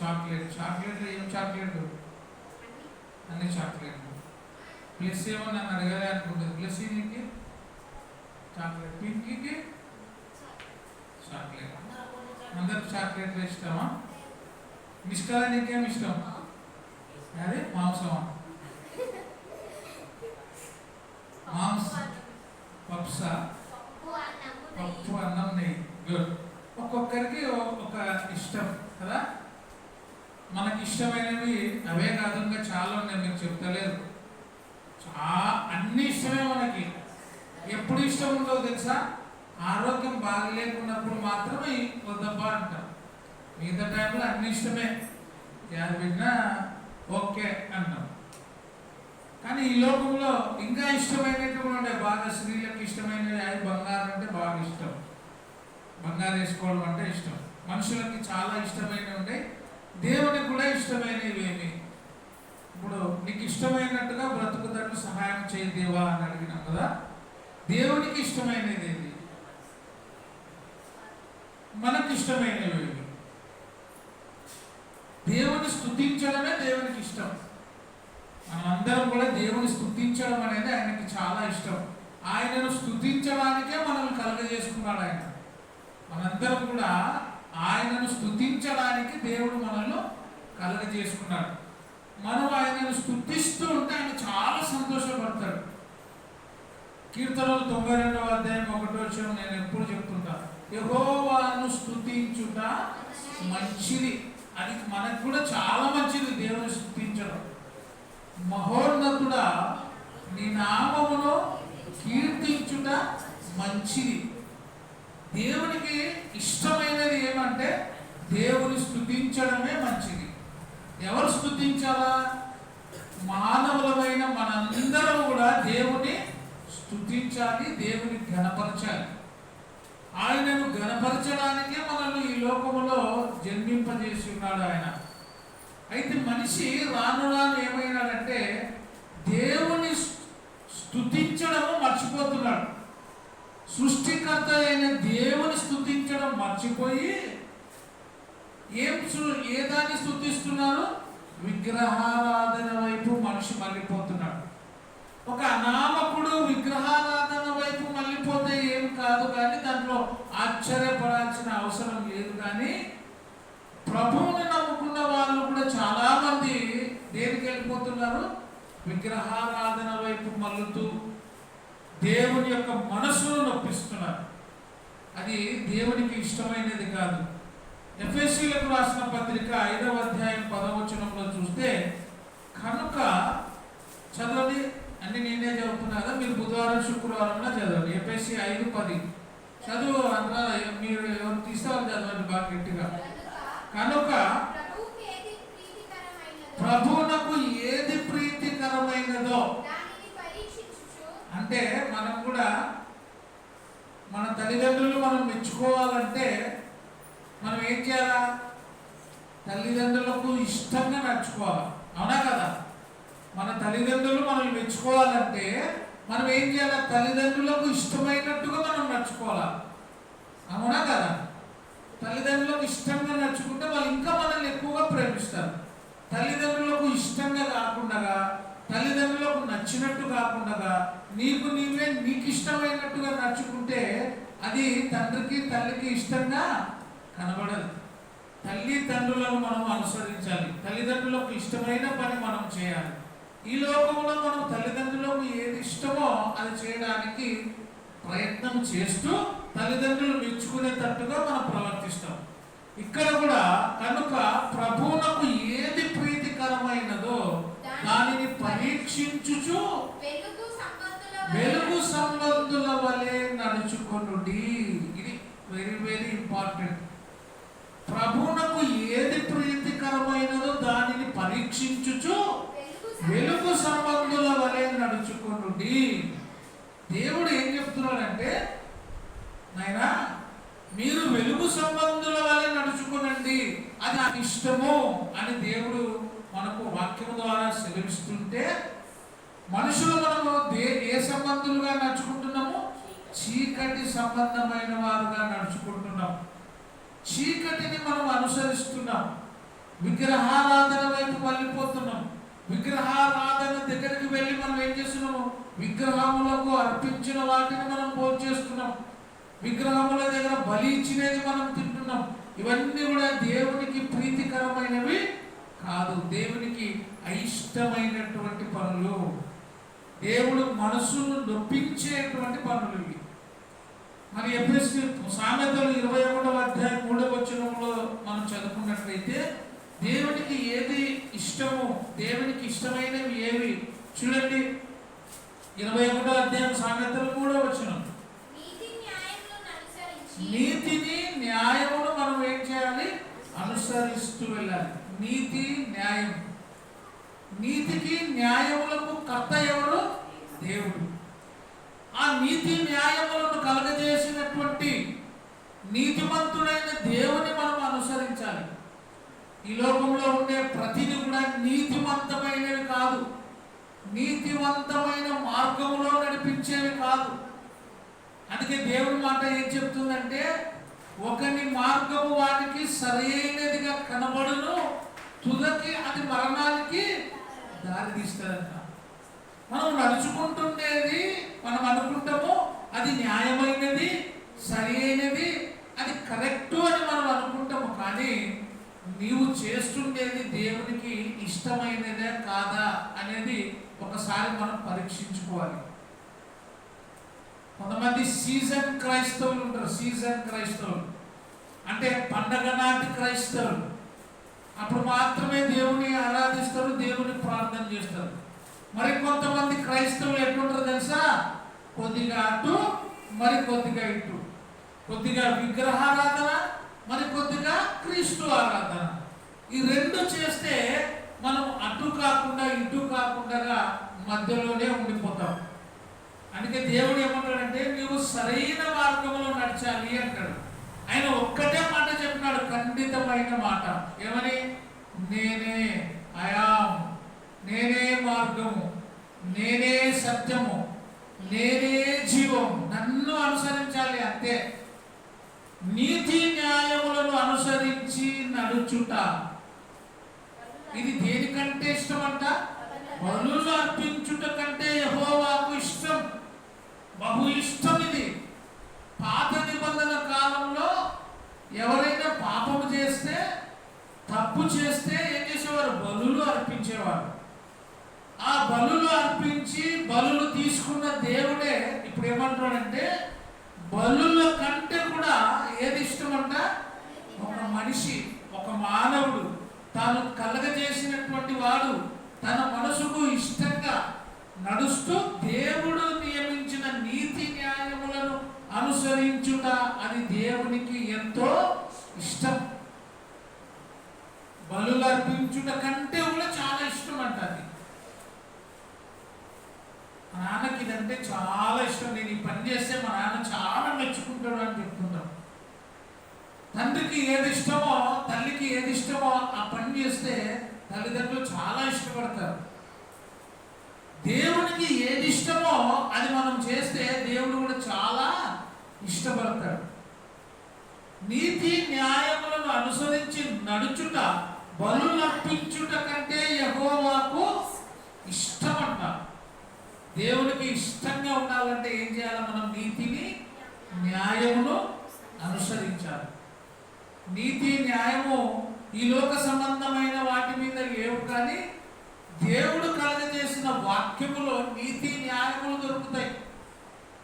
Chocolate chocolate ఏం chocolate అన్ని chocolate plus ఏమో నన్ను అడగాలి అనుకుంటుంది ప్లస్ నీకు చాక్లెట్ పింకీకి చాక్లెట్ అందరికి చాక్లెట్లు ఇష్టమా మిస్కాల నీకేం ఇష్టం అదే మాంసమా మాంస పప్సా పప్పు అన్నం నెయ్యి గుడ్ ఒక్కొక్కరికి ఒ- ఒక ఇష్టం కదా మనకి ఇష్టమైనవి అవే కాదు ఇంకా చాలా ఉన్నాయి మీకు చెప్తలేదు చా అన్ని ఇష్టమే మనకి. ఎప్పుడు ఇష్టం ఉందో తెలుసా? ఆరోగ్యం బాగలేకున్నప్పుడు మాత్రమే వద్దబ్బా అంటాం. మిగతా టైంలో అన్ని ఇష్టమే. యాద విన్నా ఓకే అంటాం. కానీ ఈ లోకంలో ఇంకా ఇష్టమైనటువంటి ఉండే బాగా స్త్రీలకు ఇష్టమైనవి అవి బంగారం అంటే బాగా ఇష్టం. బంగారం వేసుకోవడం అంటే ఇష్టం. మనుషులకి చాలా ఇష్టమైనవి ఉంటాయి దేవునికి కూడా ఇష్టమైనవేమి? ఇప్పుడు నీకు ఇష్టమైనట్టుగా బ్రతుకుదట్టు సహాయం చేయదేవా అని అడిగినాం కదా. దేవునికి ఇష్టమైనది ఏది? మనకు ఇష్టమైనవి దేవుని స్థుతించడమే దేవునికి ఇష్టం. మనమందరం కూడా దేవుని స్థుతించడం అనేది ఆయనకి చాలా ఇష్టం. ఆయనను స్థుతించడానికే మనల్ని కలగజేసుకున్నాడు ఆయన. మనందరం కూడా ఆయనను స్తుతించడానికి దేవుడు మనల్ని కలగజేసుకున్నాడు మనం ఆయనను స్థుతిస్తూ ఉంటే ఆయన చాలా సంతోషపడతాడు. కీర్తనలు తొంభై రెండవ అధ్యాయం ఒకటో విషయం నేను ఎప్పుడు చెప్తుంటా. యహోవాను స్తుతించుట మంచిది. అది మనకు కూడా చాలా మంచిది దేవుని స్థుతించడం మహోన్నతుడా నీ నామమును కీర్తించుట మంచిది. దేవునికి ఇష్టమైనది ఏమంటే దేవుని స్థుతించడమే మంచిది. ఎవరు స్థుతించాలా? మానవులమైన మనందరం కూడా దేవుని స్థుతించాలి దేవుని ఘనపరచాలి. ఆయనను ఘనపరచడానికే మనల్ని ఈ లోకములో జన్మింపజేసి ఉన్నాడు ఆయన. అయితే మనిషి రాను రాను ఏమైనాడంటే దేవుని స్తుతించడము మర్చిపోతున్నాడు. సృష్టికర్త అయిన దేవుని స్థుతించడం మర్చిపోయి ఏం ఏ దాన్ని స్థుతిస్తున్నారు? విగ్రహారాధన వైపు మనిషి మళ్ళీపోతున్నాడు. ఒక అనామకుడు విగ్రహారాధన వైపు మళ్ళీపోతే ఏం కాదు కానీ దాంట్లో ఆశ్చర్యపడాల్సిన అవసరం లేదు కానీ ప్రభువుని నమ్ముకున్న వాళ్ళు కూడా చాలా మంది దేనికి వెళ్ళిపోతున్నారు? విగ్రహారాధన వైపు మళ్ళుతూ దేవుని యొక్క మనసును నొప్పిస్తున్నారు. అది దేవునికి ఇష్టమైనది కాదు. ఎఫ్ఎస్సీలకు రాసిన పత్రిక ఐదవ అధ్యాయం పదవచనంలో చూస్తే కనుక చదవండి. అన్ని నేనే చదువుతున్నా కదా మీరు బుధవారం శుక్రవారం చదవండి. ఎఫ్ఎస్సి ఐదు పది. చదువు అందులో మీరు ఎవరు తీస్తే వాళ్ళు చదవండి బాగా గట్టిగా. కనుక ప్రభువుకి ఏది ప్రీతికరమైనదో? ప్రభువునకు ఏది ప్రీతికరమైనదో? అంటే మనం కూడా మన తల్లిదండ్రులు మనం మెచ్చుకోవాలంటే మనం ఏం చేయాలా? తల్లిదండ్రులకు ఇష్టంగా నడుచుకోవాలి. అవునా కదా? మన తల్లిదండ్రులు మనల్ని మెచ్చుకోవాలంటే మనం ఏం చేయాలి? తల్లిదండ్రులకు ఇష్టమైనట్టుగా మనం నడుచుకోవాలి? అవునా కదా? తల్లిదండ్రులకు ఇష్టంగా నడుచుకుంటే వాళ్ళు ఇంకా మనల్ని ఎక్కువగా ప్రేమిస్తారు. తల్లిదండ్రులకు ఇష్టంగా కాకుండా తల్లిదండ్రులకు నచ్చినట్టు కాకుండా నీకు నీవే నీకు ఇష్టమైనట్టుగా నడుచుకుంటే అది తండ్రికి తల్లికి ఇష్టంగా కనబడదు. తల్లి తండ్రులను మనం అనుసరించాలి. తల్లిదండ్రులకు ఇష్టమైన పని మనం చేయాలి. ఈ లోకంలో మనం తల్లిదండ్రులకు ఏది ఇష్టమో అది చేయడానికి ప్రయత్నం చేస్తూ తల్లిదండ్రులు మెచ్చుకునేటట్టుగా మనం ప్రవర్తిస్తాం. ఇక్కడ కూడా కనుక ప్రభువునకు ఏది ప్రీతికరమైనదో దానిని పరీక్షించుచు వెలుగు సంబంధుల వలె నడుచుకొనుడి. ఇది వెరీ వెరీ ఇంపార్టెంట్ ప్రభువునకు ఏది ప్రీతికరమైనదో దానిని పరీక్షించుచు వెలుగు వెలుగు సంబంధుల వలె నడుచుకొనుడి. దేవుడు ఏం చెప్తున్నాడంటే నాయనా మీరు వెలుగు సంబంధుల వలె నడుచుకునండి. అది నాకు ఇష్టము అని దేవుడు మనకు వాక్యం ద్వారా సెలవిస్తుంటే మనుషులు మనము దే సంబంధులుగా నడుచుకుంటున్నాము. చీకటి సంబంధమైన వారుగా నడుచుకుంటున్నాం చీకటిని మనం అనుసరిస్తున్నాం. విగ్రహారాధన వైపు వెళ్ళిపోతున్నాం విగ్రహారాధన దగ్గరికి వెళ్ళి మనం ఏం చేస్తున్నాము? విగ్రహములకు అర్పించిన వాటిని మనం భోజేస్తున్నాం విగ్రహముల దగ్గర బలి ఇచ్చినది మనం తింటున్నాం. ఇవన్నీ కూడా దేవునికి ప్రీతికరమైనవి కాదు. దేవునికి అయిష్టమైనటువంటి పనులు. దేవుడు మనసును నొప్పించేటువంటి పనులు ఇవి. మరి ఎపిఎస్సి సామెతలు ఇరవై ఒకటవ అధ్యాయం మూడవ వచనంలో మనం చదువుకున్నట్లయితే దేవునికి ఏది ఇష్టమో దేవునికి ఇష్టమైనవి ఏవి? చూడండి. ఇరవై ఒకటో అధ్యాయం సామెతలు మూడవ వచనం. నీతిని న్యాయమును మనం ఏం చేయాలి? అనుసరిస్తూ వెళ్ళాలి. నీతి న్యాయం నీతికి న్యాయములకు కర్త ఎవరు? దేవుడు. ఆ నీతి న్యాయములను కలగజేసినటువంటి నీతిమంతుడైన దేవుని మనం అనుసరించాలి. ఈ లోకంలో ఉండే ప్రతిది కూడా నీతివంతమైనవి కాదు. నీతివంతమైన మార్గంలో నడిపించేవి కాదు. అందుకే దేవుడి మాట ఏం చెప్తుందంటే ఒకని మార్గము వాటికి సరైనదిగా కనబడును తుదకి అది మరణానికి దారి తీసుకెళ్ళంట మనం నడుచుకుంటుండేది మనం అనుకుంటాము అది న్యాయమైనది సరి అయినది అది కరెక్ట్ అని మనం అనుకుంటాము. కానీ నీవు చేస్తుండేది దేవునికి ఇష్టమైనదే కాదా అనేది ఒకసారి మనం పరీక్షించుకోవాలి. కొంతమంది సీజన్ క్రైస్తవులు ఉంటారు సీజన్ క్రైస్తవులు. అంటే పండగ నాటి క్రైస్తవులు. అప్పుడు మాత్రమే దేవుని ఆరాధిస్తారు దేవుని ప్రార్థన చేస్తారు. మరి కొంతమంది క్రైస్తవులు ఎట్లుంటారు తెలుసా? కొద్దిగా అటు మరి కొద్దిగా ఇటు. కొద్దిగా విగ్రహారాధన మరి కొద్దిగా క్రీస్తు ఆరాధన. ఈ రెండు చేస్తే మనం అటు కాకుండా ఇటు కాకుండా మధ్యలోనే ఉండిపోతాం. అందుకే దేవుడు ఏమంటాడంటే నీవు సరైన మార్గంలో నడచాలి అంటాడు ఆయన ఒక్కటే మాట చెప్పినాడు ఖండితమైన మాట ఏమని నేనే అయాం నేనే మార్గము. నేనే సత్యము. నేనే జీవం నన్ను అనుసరించాలి అంతే. నీతి న్యాయములను అనుసరించి నడుచుట. ఇది దేనికంటే ఇష్టం అంట బలులు అర్పించుట కంటే యహోవాకు ఇష్టం. బహు ఇష్టం ఇది. పాత నిబంధన కాలంలో ఎవరైనా పాపము చేస్తే తప్పు చేస్తే ఏం చేసేవారు? బలులు అర్పించేవారు. ఆ బలులు అర్పించి బలులు తీసుకున్న దేవుడే ఇప్పుడు ఏమంటాడంటే బలుల కంటే కూడా ఏది ఇష్టమంట? ఒక మనిషి ఒక మానవుడు. తాను కలగజేసినటువంటి వాడు తన మనసుకు ఇష్టంగా నడుస్తూ అనుసరించుట అది దేవునికి ఎంతో ఇష్టం. బలు అర్పించుట కంటే కూడా చాలా ఇష్టం అంట అది. మా నాన్నకి ఇదంటే చాలా ఇష్టం. నేను ఈ పని చేస్తే మా నాన్న చాలా మెచ్చుకుంటాడు అని చెప్తుంటాం. తండ్రికి ఏది ఇష్టమో తల్లికి ఏది ఇష్టమో ఆ పని చేస్తే తల్లిదండ్రులు చాలా ఇష్టపడతారు. దేవునికి ఏది ఇష్టమో అది మనం చేస్తే దేవుడు కూడా చాలా ఇష్టపడతాడు. నీతి న్యాయములను అనుసరించి నడుచుట బలులర్పించుట కంటే యహోవాకు ఇష్టమంట దేవునికి ఇష్టంగా ఉండాలంటే ఏం చేయాలి? మనం నీతిని న్యాయమును అనుసరించాలి. నీతి న్యాయము ఈ లోక సంబంధమైన వాటి మీద లేవు కానీ దేవుడు కలగజేసిన వాక్యము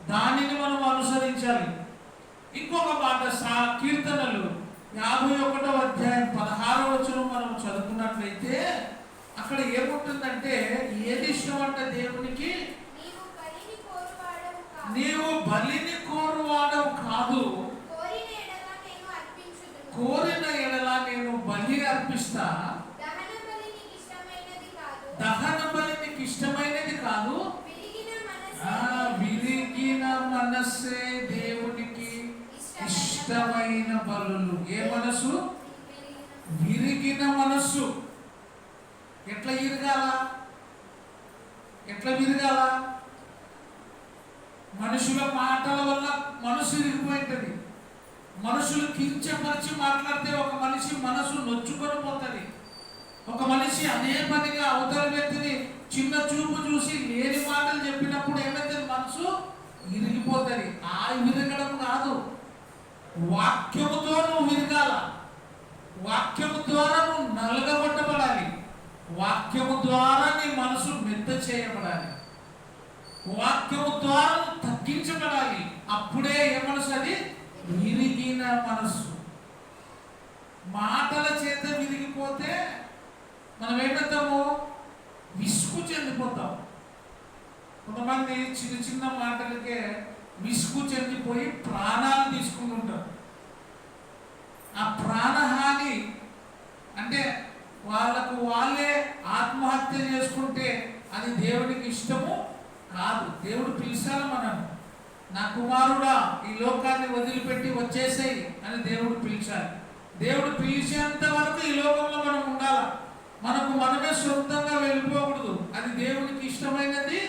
దానిని మనం అనుసరించాలి. ఇంకొక మాట సా కీర్తనలు యాభై ఒకటో అధ్యాయం పదహారో వచనం మనం చదువుకున్నట్లయితే అక్కడ ఏముంటుందంటే ఏది ఇష్టం అంటే దేవునికి? నీవు బలిని కోరువాడవు కాదు. కోరిన ఎడల నేను బలి అర్పిస్తా. దహన బలి నీకు ఇష్టమైనది కాదు. విరిగిన ఆ మనస్సే విరిగిన మనస్సే దేవునికి ఇష్టమైన బలులు. ఏ మనసు? విరిగిన మనస్సు. ఎట్లా ఇరగాల ఎట్లా విరగాల? మనుషుల మాటల వల్ల మనసు ఇరిగిపోయింటది మనుషులు కించపరిచి మాట్లాడితే ఒక మనిషి మనసు నొచ్చుకొని పోతుంది. ఒక మనిషి అదే పనిగా అవతల వ్యక్తిని చిన్న చూపు చూసి లేని మాటలు చెప్పినప్పుడు ఏమైతే మనసు ఇరిగిపోతుంది ఆ విరగడం కాదు. వాక్యముతో నువ్వు విరగాల. వాక్యము ద్వారా నువ్వు నలగబట్టబడాలి. వాక్యము ద్వారా నీ మనసు మెత్త చేయబడాలి. వాక్యము ద్వారా తగ్గించబడాలి. అప్పుడే ఏ మనసు అది? విరిగిన మనసు మాటల చేత విరిగిపోతే మనం ఏమవుతాము విసుగు చెందిపోతాం. కొంతమంది చిన్న చిన్న మాటలకే విసుగు చెందిపోయి ప్రాణాలు తీసుకుంటుంటారు. ఆ ప్రాణహాని అంటే వాళ్ళకు వాళ్ళే ఆత్మహత్య చేసుకుంటే అది దేవునికి ఇష్టము కాదు. దేవుడు పిలిచాలి మనం నా కుమారుడా ఈ లోకాన్ని వదిలిపెట్టి వచ్చేసేయి అని దేవుడు పిలిచాడు. దేవుడు పిలిచేంత వరకు ఈ లోకంలో మనం ఉండాలి? మనకు మనమే సొంతంగా వెళ్ళిపోకూడదు. అది దేవునికి ఇష్టమైనది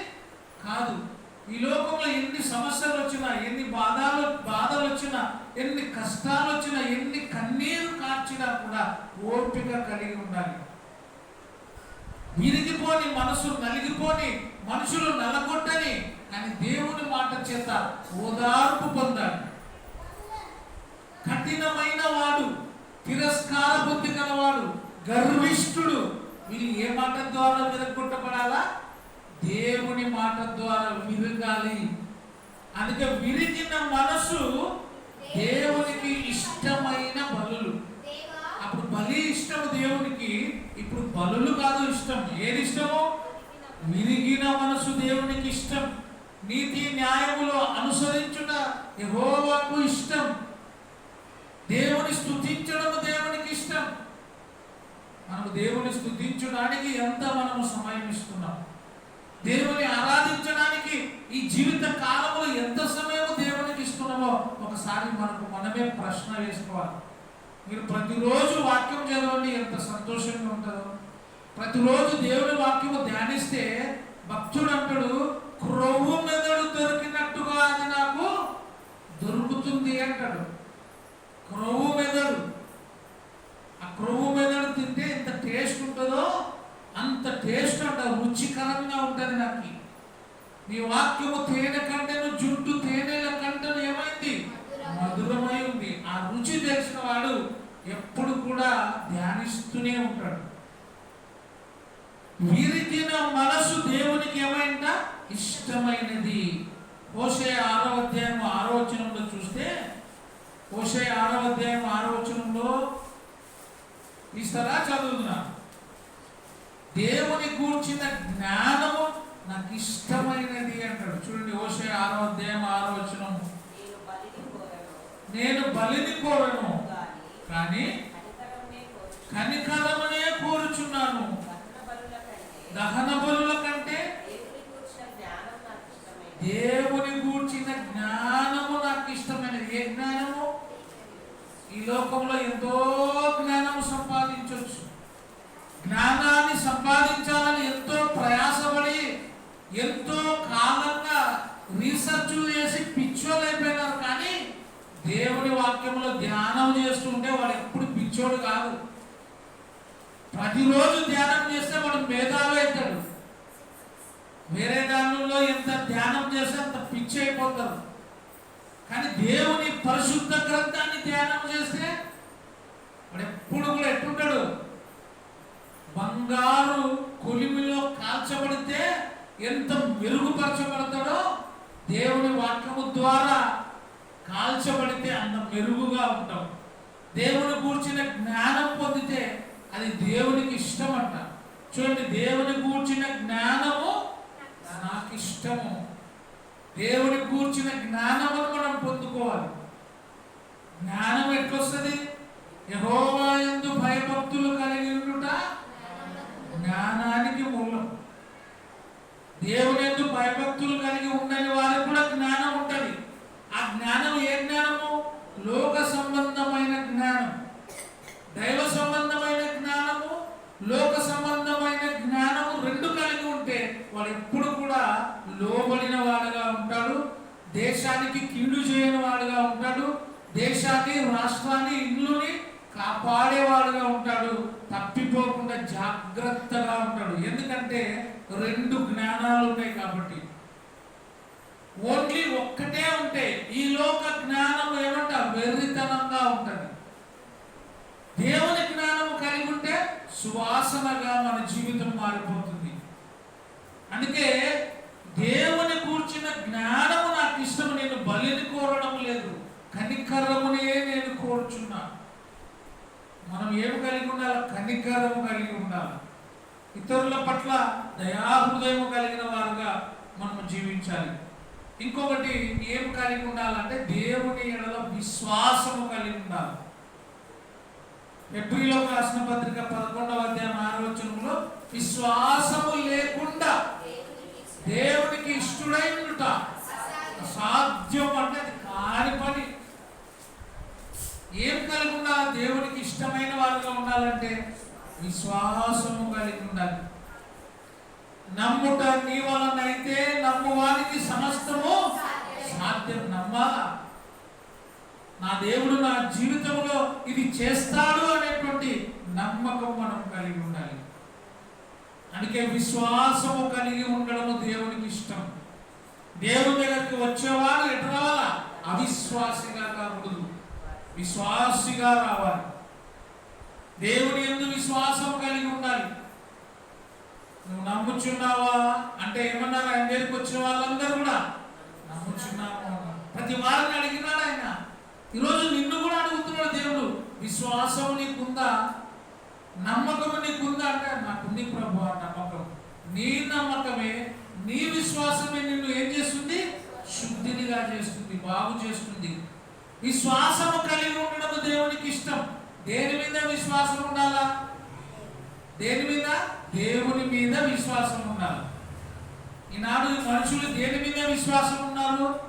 కాదు. ఈ లోకంలో ఎన్ని సమస్యలు వచ్చినా ఎన్ని బాధలు బాధలు వచ్చినా ఎన్ని కష్టాలు వచ్చినా ఎన్ని కన్నీరు కార్చినా కూడా ఓపిక కలిగి ఉండాలి. విరిగిపోని మనసు నలిగిపోని మనుషులు నలగొట్టని అని దేవుని మాట చేత ఓదార్పు పొందాలి. కఠినమైన వాడు తిరస్కార బుద్ధి కలవాడు గర్విష్ఠుడు. వీళ్ళు ఏ మాట ద్వారా విరగొట్టబడాలా? దేవుని మాట ద్వారా విరగాలి. అందుకే విరిగిన మనసు దేవునికి ఇష్టమైన బలులు. అప్పుడు బలి ఇష్టం దేవునికి ఇప్పుడు బలులు కాదు ఇష్టం. ఏది ఇష్టము? విరిగిన మనసు దేవునికి ఇష్టం. నీతి న్యాయములో అనుసరించుట. యెహోవాకు ఇష్టం దేవుని స్తుతించడం దేవునికి ఇష్టం మనము దేవుని దానికి ఎంత మనము సమయం ఇస్తున్నాం? దేవుని ఆరాధించడానికి ఈ జీవిత కాలంలో ఎంత సమయం దేవునికి ఇస్తున్నామో ఒకసారి మనకు మనమే ప్రశ్న వేసుకోవాలి. మీరు ప్రతిరోజు వాక్యం చదవండి ఎంత సంతోషంగా ఉంటుందో. ప్రతిరోజు దేవుని వాక్యము ధ్యానిస్తే భక్తుడు అంటాడు క్రొవ్వు మెదడు దొరికినట్టుగా అది నాకు దొరుకుతుంది అంటాడు. క్రొవ్వు మెదడు ఆ క్రొవ్వు మెదడు తింటే ఎంత టేస్ట్ ఉంటుందో అంత టేస్ట్ అంట రుచికరంగా ఉంటుంది నాకు. నీ వాక్యము తేనె కంటేను జుట్టు తేనెల కంటేను ఏమైంది? మధురమై ఉంది. ఆ రుచి తెలిసిన వాడు ఎప్పుడు కూడా ధ్యానిస్తూనే ఉంటాడు. విరిగిన మనసు దేవునికి ఏమైంద ఇష్టమైనది. ఓషే ఆరో అధ్యాయం ఆరో వచనంలో చూస్తే ఓషే ఆరో అధ్యాయం ఆరో వచనంలో ఇస్తారా చదువుతున్నా. దేవుని కూర్చిన జ్ఞానము నాకు ఇష్టమైనది అంటాడు. చూడండి ఓషే ఆరో అధ్యాయం ఆరో వచనం. నేను బలిని కోరను. కానీ కనికరమునే కోరుచు కనికరమనే కోరుచున్నాను. దహన బలుల కంటే దేవుని కూర్చిన జ్ఞానము నాకు ఇష్టమైనది ఏ జ్ఞానము? ఈ లోకంలో ఎంతో జ్ఞానము సంపాదించవచ్చు జ్ఞానాన్ని సంపాదించాలని ఎంతో ప్రయాసపడి ఎంతో కాలంగా రీసెర్చ్ చేసి పిచ్చోళ్ళు అయిపోయినారు కానీ దేవుడి వాక్యంలో ధ్యానం చేస్తుంటే వాడు ఎప్పుడు పిచ్చోడు కాదు. ప్రతిరోజు ధ్యానం చేస్తే వాడు మేధావి అవుతాడు. వేరే దానిలో ఎంత ధ్యానం చేస్తే అంత పిచ్చి అయిపోతారు కానీ దేవుని పరిశుద్ధ గ్రంథాన్ని ధ్యానం చేస్తే వాడు ఎప్పుడు కూడా ఎట్టుంటాడు బంగారు కొలిమిలో కాల్చబడితే ఎంత మెరుగుపరచబడతాడో దేవుని వాక్యము ద్వారా కాల్చబడితే అంత మెరుగుగా ఉంటాం. దేవుని కూర్చిన జ్ఞానం పొందితే అది దేవునికి ఇష్టం అంట చూడండి దేవుని కూర్చిన జ్ఞానము నాకు ఇష్టము దేవుని కూర్చిన జ్ఞానం జ్ఞానం ఎట్లొస్తుంది? యహోవా ఎందు భయభక్తులు కలిగి ఉండుట? జ్ఞానానికి మూలం. దేవుని ఎందు భయభక్తులు కలిగి ఉండని వారికి కూడా జ్ఞానం ఉంటుంది. ఆ జ్ఞానం ఏ జ్ఞానము? లోక సంబంధమైన జ్ఞానం. దైవ సంబంధమైన జ్ఞానము లోక సంబంధమైన జ్ఞానము రెండు కలిగి ఉంటే వాడు ఎప్పుడు కూడా లోబడిన వాడుగా ఉంటాడు దేశానికి కీడు చేయని వాడుగా ఉంటాడు దేశాన్ని రాష్ట్రాన్ని ఇల్లుని కాపాడేవాడుగా ఉంటాడు. తప్పిపోకుండా జాగ్రత్తగా ఉంటాడు. ఎందుకంటే రెండు జ్ఞానాలు ఉన్నాయి కాబట్టి. ఓన్లీ ఒక్కటే ఉంటే ఈ లోక జ్ఞానం ఏమంట? వెర్రితనంగా ఉంటుంది. దేవుని జ్ఞానం కలిగి ఉంటే సువాసనగా మన జీవితం మారిపోతుంది. అందుకే దేవుని కూర్చిన జ్ఞానము నాకు ఇష్టము నేను బలిని కోరడం లేదు కనికరమునే నేను కోరుచున్నా మనం ఏమి కలిగి ఉండాలి? కనికరము కలిగి ఉండాలి. ఇతరుల పట్ల దయాహృదయం కలిగిన వారుగా మనం జీవించాలి. ఇంకొకటి ఏం కలిగి ఉండాలంటే దేవుని ఎడల విశ్వాసము కలిగి ఉండాలి. ఎబ్రిలో రాసిన పత్రిక పదకొండవ అధ్యాయం ఆలోచనలో విశ్వాసము లేకుండా దేవునికి ఇష్టడై ఉండుట అసాధ్యం అంటే అది కాని పని. ఏం కలిగి ఉండాలి దేవునికి ఇష్టమైన వారుగా ఉండాలంటే విశ్వాసము కలిగి ఉండాలి. నమ్ముట నీ వలనైతే నమ్మువానికి సమస్తము సాధ్యం. నమ్మాలా నా దేవుడు నా జీవితంలో ఇది చేస్తాడు అనేటువంటి నమ్మకం మనం కలిగి ఉండాలి. అందుకే విశ్వాసము కలిగి ఉండడము దేవునికి ఇష్టం. దేవుని దగ్గరికి వచ్చేవాడు ఎటు రావాలా? అవిశ్వాసిగా విశ్వాసిగా రావాలి. దేవుని ఎందు విశ్వాసం కలిగి ఉండాలి. నువ్వు నమ్ముచున్నావా? అంటే ఏమన్నారు? ఆయన దగ్గరికి వచ్చిన వాళ్ళందరూ కూడా నమ్ముచున్నావా? ప్రతి వారిని అడిగినాడు ఆయన. ఈరోజు నిన్ను కూడా అడుగుతున్నాడు దేవుడు. విశ్వాసం నీకుందా? నమ్మకం నీకుందా? అంటే నాకుంది ప్రభు ఆ నమ్మకం. నీ నమ్మకమే నీ విశ్వాసమే నిన్ను ఏం చేస్తుంది? శుద్ధినిగా చేస్తుంది బాగు చేస్తుంది. విశ్వాసము కలిగి ఉండడం దేవునికి ఇష్టం. దేని మీద విశ్వాసం ఉండాలా? దేని మీద? దేవుని మీద విశ్వాసం ఉండాలి? ఈనాడు మనుషులు దేని మీద విశ్వాసం ఉన్నారు?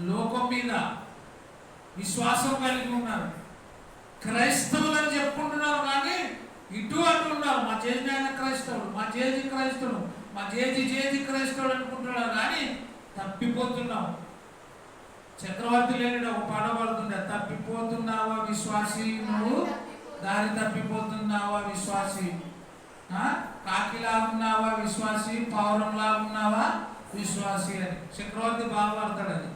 లోకం మీద విశ్వాసం కలిగి ఉన్నారు. క్రైస్తవులు అని చెప్పుకుంటున్నారు కానీ ఇటు అంటున్నారు మా చేతి ఆయన క్రైస్తవుడు మా చేతి క్రైస్తవుడు మా చేతి చేతి క్రైస్తవుడు అనుకుంటున్నారు కానీ తప్పిపోతున్నాం. చక్రవర్తి లేని ఒక పాట పడుతుండే తప్పిపోతున్నావా విశ్వాసి? నువ్వు దారి తప్పిపోతున్నావా విశ్వాసి? కాకిలా ఉన్నావా విశ్వాసి? పౌరంలా ఉన్నావా విశ్వాసి? అని. చక్రవర్తి బాగుపడతాడు అది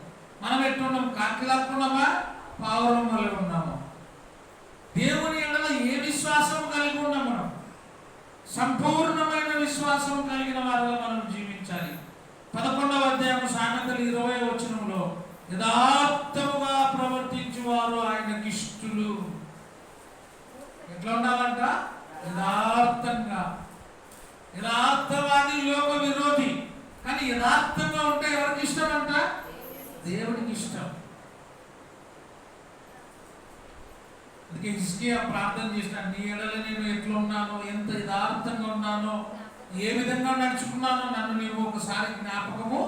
మనం ఎట్టున్నాం? కాకిలాక్కున్నామా పావురం వల్ల ఉన్నామా? దేవుని ఎడల ఏ విశ్వాసం కలిగి ఉన్నాం మనం? సంపూర్ణమైన విశ్వాసం కలిగిన వారిగా మనం జీవించాలి. పదకొండవ అధ్యాయం సామెతలు ఇరవై వచనంలో యథార్థముగా ప్రవర్తించువారు ఆయనకి ఇష్టలు ఎట్లా ఉండాలంట యథార్థంగా. యథార్థవాది లోక విరోధి కానీ యథార్థంగా ఉంటే ఎవరికి ఇష్టం అంట దేవునికి ఇష్టం అందుకే హిస్కియా ప్రార్థన చేసిన నీ ఎడల నేను ఎట్లా ఉన్నానో ఎంత యథార్థంగా ఉన్నానో ఏ విధంగా నడుచుకున్నానో నన్ను నీవు ఒకసారి జ్ఞాపకము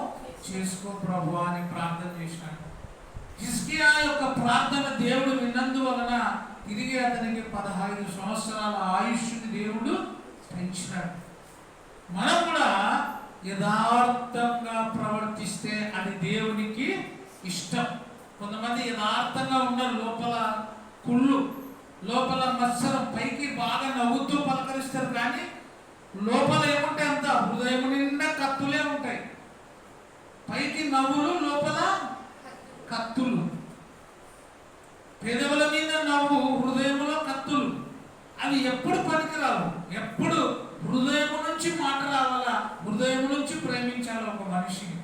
చేసుకో ప్రభు అని ప్రార్థన చేసినాడు హిస్కియా యొక్క ప్రార్థన దేవుడు విన్నందువలన తిరిగి అతనికి పదహైదు సంవత్సరాల ఆయుష్ని దేవుడు పెంచినాడు. మనం కూడా యథార్థంగా ప్రవర్తిస్తే అది దేవునికి ఇష్టం. కొంతమంది యథార్థంగా ఉన్న లోపల కుళ్ళు లోపల మత్సరం పైకి బాగా నవ్వుతూ పలకరిస్తారు కానీ లోపల ఏముంటే అంత? హృదయం నిండా కత్తులే ఉంటాయి. పైకి నవ్వులు లోపల కత్తులు. పెదవుల మీద నవ్వు హృదయంలో కత్తులు. అవి ఎప్పుడు పనికిరావు? ఎప్పుడు హృదయం నుంచి మాట రావాలా? హృదయం నుంచి ప్రేమించాలి ఒక మనిషిని?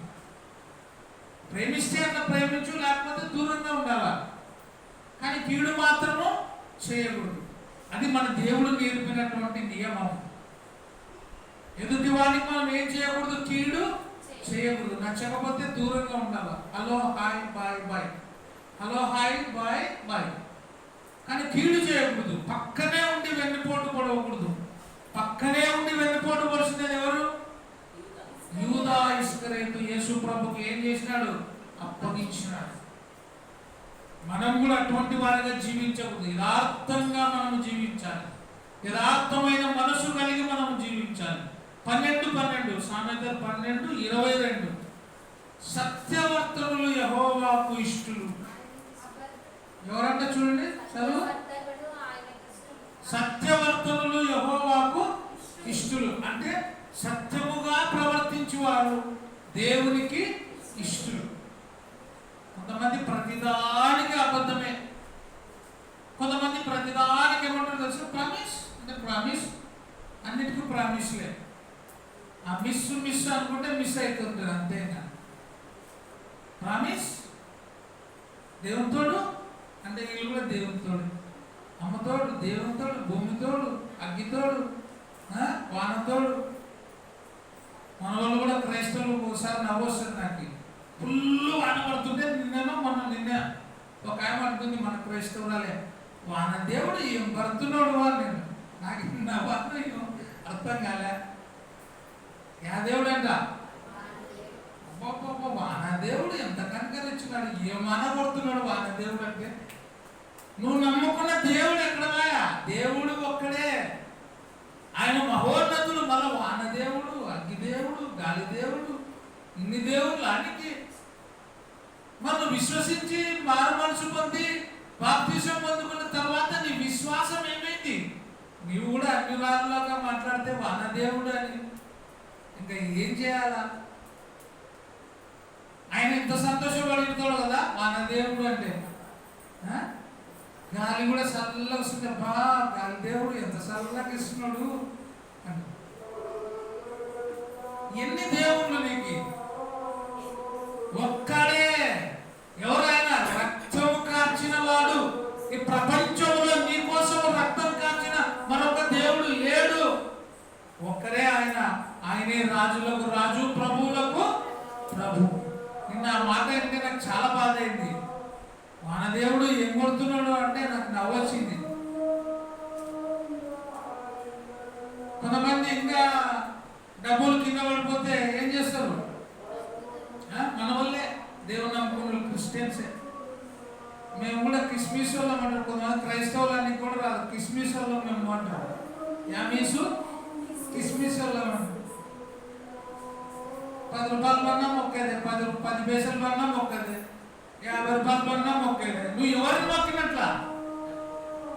ప్రేమిస్తే అట్లా ప్రేమించు లేకపోతే దూరంగా ఉండాలా? కానీ కీడు మాత్రము చేయకూడదు. అది మన దేవుడు నేర్పినటువంటి నియమం. ఎదుటి వాడికి మనం ఏం చేయకూడదు? కీడు చేయకూడదు. నచ్చకపోతే దూరంగా ఉండాలి? Hello hi bye bye. Hello hi bye bye. కానీ కీడు చేయకూడదు. పక్కనే ఉండి వెన్నుపోటు పడవకూడదు. పక్కనే ఉండి వెన్నుపోటు పడుతున్నది ఎవరు? యూదా ఇస్కరేతు యేసు ప్రభుకి ఏం చేసినాడు? అప్పగించినాడు. మనం కూడా అటువంటి వారిగా జీవించకూడదు. యథార్థంగా మనం జీవించాలి. యథార్థమైన మనసు కలిగి మనం జీవించాలి. పన్నెండు పన్నెండు సామెతలు పన్నెండు ఇరవై రెండు. సత్యవర్తనులు యహోవాకు ఇష్టులు. ఎవరంట చూడండి చదువు. సత్యవర్తనులు యహోవాకు ఇష్టులు. అంటే సత్యముగా ప్రవర్తించేవారు దేవునికి ఇష్టులు. కొంతమంది ప్రతిదానికి అబద్ధమే. కొంతమంది ప్రతిదానికి ఏమంటారు తెలుసు? ప్రామిస్ అంటే ప్రామిస్ అన్నిటికీ ప్రామిస్లే ఆ మిస్ మిస్ అనుకుంటే మిస్ అవుతుంటారు అంతేగా ప్రామిస్? దేవునితోడు అంటే వీళ్ళు కూడా దేవునితోడు అమ్మతోడు దేవునితోడు భూమితోడు అగ్గితోడు ఆ, వానతోడు మన వాళ్ళు కూడా క్రైస్తవులు ఒకసారి నవ్వొస్తుంది నాకు. ఫుల్ వాన పడుతుంటే నిన్నేమో మొన్న నిన్న ఒక ఆయన అంటుంది మన క్రైస్తవురాలే. వాన దేవుడు ఏం పడుతున్నాడు వాళ్ళు నేను నాకు నవ్వాలి అర్థం కాలే. యా దేవుడు అంట వానదేవుడు ఎంత కనకరించున్నాడు. ఏమనబడుతున్నాడు వానదేవుడు పడుతున్నాడు అంటే? నువ్వు నమ్ముకున్న దేవుడు ఎక్కడవా దేవుడు ఒక్కడే. ఆయన మహోన్నతుడు మన వానదేవుడు అగ్నిదేవుడు గాలిదేవుడు దేవుడు గాలి దేవుడు ఇన్ని దేవుళ్ళు ఆయనకి మనం విశ్వసించి మారు మనసు పొంది బాప్తిజం పొందుకున్న తర్వాత నీ విశ్వాసం ఏమైంది? నీవు కూడా అన్ని వారిలాగా మాట్లాడితే వానదేవుడు అని. ఇంకా ఏం చేయాలా? ఆయన ఎంత సంతోషపడుతాడు కదా? మన దేవుడు అంటే. ఆ? గాలి కూడా చల్లగా వస్తుంది. అబ్బా గాలి దేవుడు ఎంత చల్లగా ఇస్తున్నాడు. ఎన్ని దేవుళ్ళు నీకు? యామీసు కిస్మిస్ పది రూపాయలు పన్నా మొక్కేదే పది పది పైసలు పన్నా మొక్కదే యాభై రూపాయలు పన్నా మొక్కేదే. నువ్వు ఎవరిని మొక్కినట్లా?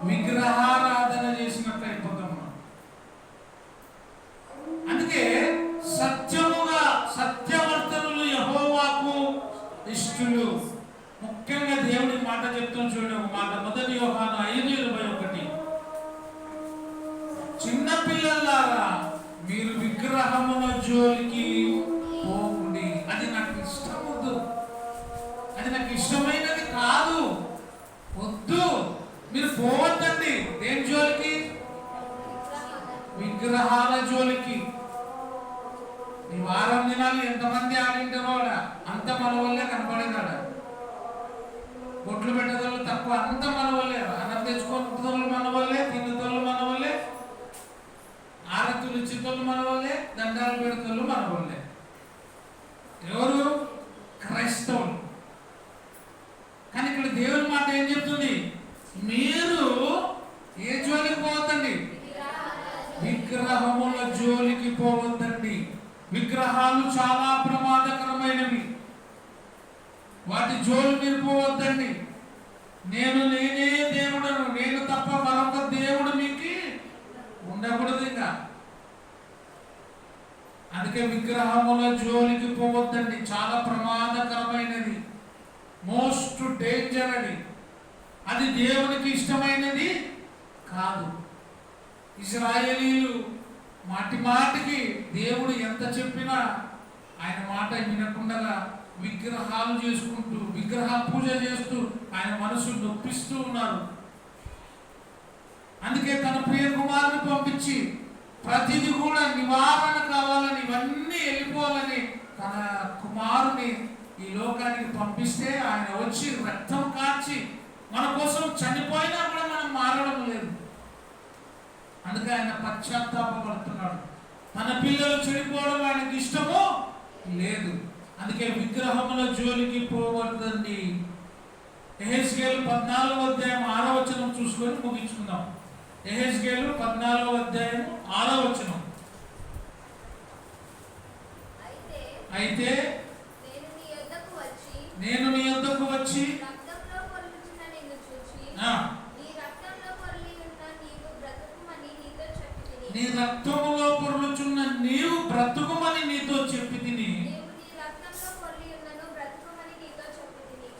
విగ్రహారా వారం ఎంతమంది ఆడింటారో అంత మన వల్లే కనపడిందాడ బొట్లు పెట్టదోళ్ళు తక్కువ. అంత మన వల్లే అన్నం తెచ్చుకుంటున్న మన వల్లే తిన్నుతోళ్ళు మన వల్లే ఆరతులు ఇచ్చేతోళ్ళు మన వల్లే దండాలు పెడతాళ్ళు మన వల్లే ఎవరు? క్రైస్తవులు కానీ ఇక్కడ దేవుని మాట ఏం చెప్తుంది మీరు ఏ జోలికి పోవద్దండి విగ్రహముల జోలికి పోవద్దండి విగ్రహాలు చాలా ప్రమాదకరమైనవి వాటి జోలు మీరు నేను నేనే దేవుడను నేను తప్ప మరొక దేవుడు మీకు ఉండకూడదు ఇంకా. అందుకే విగ్రహముల జోలికి పోవద్దండి. చాలా ప్రమాదకరమైనది. మోస్ట్ డేంజర్ అది. అది దేవునికి ఇష్టమైనది కాదు. ఇజ్రాయేలీలు మాటి మాటికి దేవుడు ఎంత చెప్పినా ఆయన మాట వినకుండా విగ్రహాలు చేసుకుంటూ విగ్రహ పూజ చేస్తూ ఆయన మనసు నొప్పిస్తూ ఉన్నారు అందుకే తన ప్రియ కుమారుని పంపించి ప్రతిదీ కూడా నివారణ కావాలని ఇవన్నీ వెళ్ళిపోవాలని తన కుమారుని ఈ లోకానికి పంపిస్తే ఆయన వచ్చి రక్తం కార్చి మన కోసం చనిపోయినా కూడా మనం మారడం లేదు. అందుకే ఆయన పశ్చాత్తాపడుతున్నాడు తన పిల్లలు చెడిపోవడం ఆయనకి ఇష్టమో లేదు. అందుకే విగ్రహముల జోలికి పోవద్దండి. ఎహెస్కేలు పద్నాలుగో అధ్యాయం ఆరో వచనం చూసుకొని ముగించుకుందాం. ఎహెస్కేలు పద్నాలుగో అధ్యాయం ఆరో వచనం. అయితే నేను నీ యొద్దకు వచ్చి నీ రక్తంలో పొర్లుచున్న నీవు బ్రతుకుమని నీతో చెప్పి తిని నీవు నీ రక్తంలో పొర్లి ఉన్నను బ్రతుకుమని నీతో చెప్పి ఆ,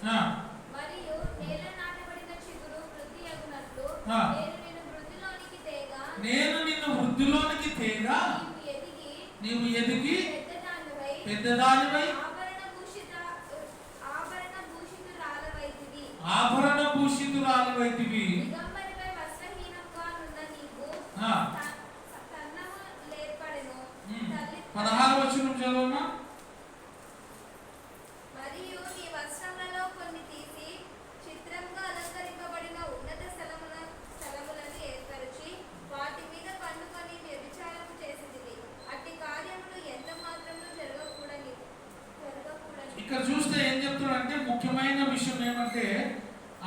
మరియు నేల నాటబడిన చిగురు వృద్ధి అగునట్లు ఆ. నేను నిన్ను వృద్ధిలోనికి తేగా. నేను నిన్ను వృద్ధిలోనికి తేగా. నీవు ఎదిగి పెద్దదానివై ఆభరణ భూషితురాలవైతివి ఆభరణ భూషితురాలివైతివి దిగంబరిపై వస్త్రహీనంగా నున్న నీవు ఆ, త- తన్నము లేర్పడెను ఉమ్. తల్లి పదహారు వచ్చిన చదవమా మరియు నీ వస్త్రములలో కొన్ని తీసి చిత్రంగా అలంకరింపబడిన ఉన్నత స్థలముల స్థలములను ఏర్పరిచి వాటి మీద పండుకొని వ్యభిచారము చేసిదివి అట్టి కార్యములు ఎంత మాత్రము జరగకూడని జరగకూడని ఇక్కడ చూస్తే ఏం చెప్తున్నాడంటే ముఖ్యమైన విషయం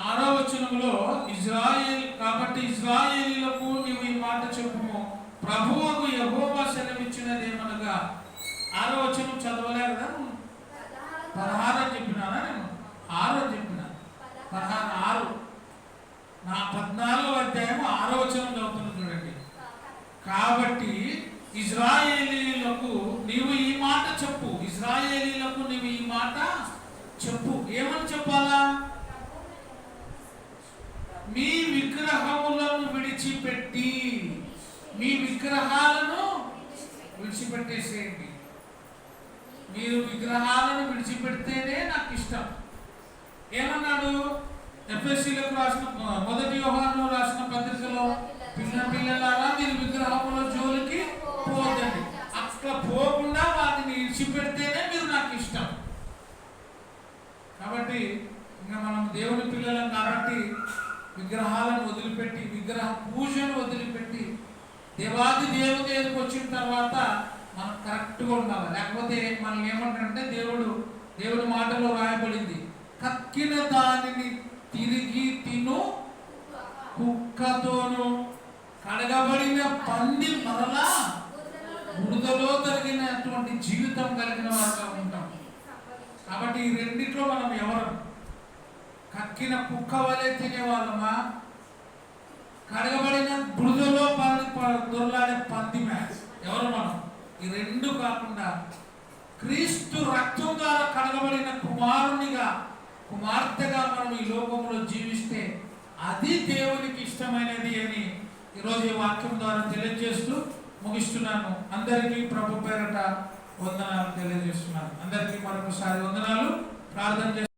ఆరో వచనంలో ఇజ్రాయేల్ కాబట్టి ఇజ్రాయేలీలకు నీవు ఈ మాట చెప్పుము. ప్రభువుకు యెహోవా సెలవిచ్చినదేమనగా ఆరో వచనం చదవలే కదా పదహారు పదహారు అని చెప్పినానా నేను ఆరు అని చెప్పిన పదహారు ఆరు నా పద్నాలుగో అధ్యాయం ఆరో వచనం చదువుతున్నా చూడండి కాబట్టి ఇజ్రాయేలీలకు నీవు ఈ మాట చెప్పు ఇజ్రాయేలీలకు నీవు ఈ మాట చెప్పు ఏమని చెప్పాలా మీ విగ్రహములను విడిచిపెట్టి మీ విగ్రహాలను విడిచిపెట్టేసేయండి మీరు విగ్రహాలను విడిచిపెడితేనే నాకు ఇష్టం ఏమన్నాడు ఎఫ్ఎస్సీలకు రాసిన మొదటి యోహాను రాసిన పత్రికలో పిల్ల పిల్లలారా మీరు విగ్రహముల జోలికి పోదండి అట్లా పోకుండా వాటిని విడిచిపెడితేనే మీరు నాకు ఇష్టం కాబట్టి ఇంకా మనం దేవుని పిల్లలం కాబట్టి విగ్రహాలను వదిలిపెట్టి విగ్రహ పూజను వదిలిపెట్టి దేవాది దేవుడు దగ్గరికి వచ్చిన తర్వాత మనం కరెక్ట్గా ఉండాలి. లేకపోతే మనం ఏమంటారంటే దేవుడు దేవుడి మాటలో రాయబడింది. కక్కిన దానిని తిరిగి తిను కుక్కతోను కడగబడిన పంది మరలా బురదలో తరిగినటువంటి జీవితం కలిగిన వారుగా ఉంటాం. కాబట్టి ఈ రెండిట్లో మనం ఎవరు? కక్కిన కుక్క వలె తినేవాళ్ళమా? కడగబడిన బురదలో దొరలాడే పంది మ్యాచ్. ఎవరు మనం? ఈ రెండు కాకుండా క్రీస్తు రక్తం ద్వారా కడగబడిన కుమారునిగా కుమార్తెగా మనం ఈ లోకంలో జీవిస్తే అది దేవునికి ఇష్టమైనది అని ఈరోజు ఈ వాక్యం ద్వారా తెలియజేస్తూ ముగిస్తున్నాను. అందరికీ ప్రభు పేరట వందనాలు తెలియజేస్తున్నాను. అందరికీ మరొకసారి వందనాలు. ప్రార్థన చేస్తున్నాను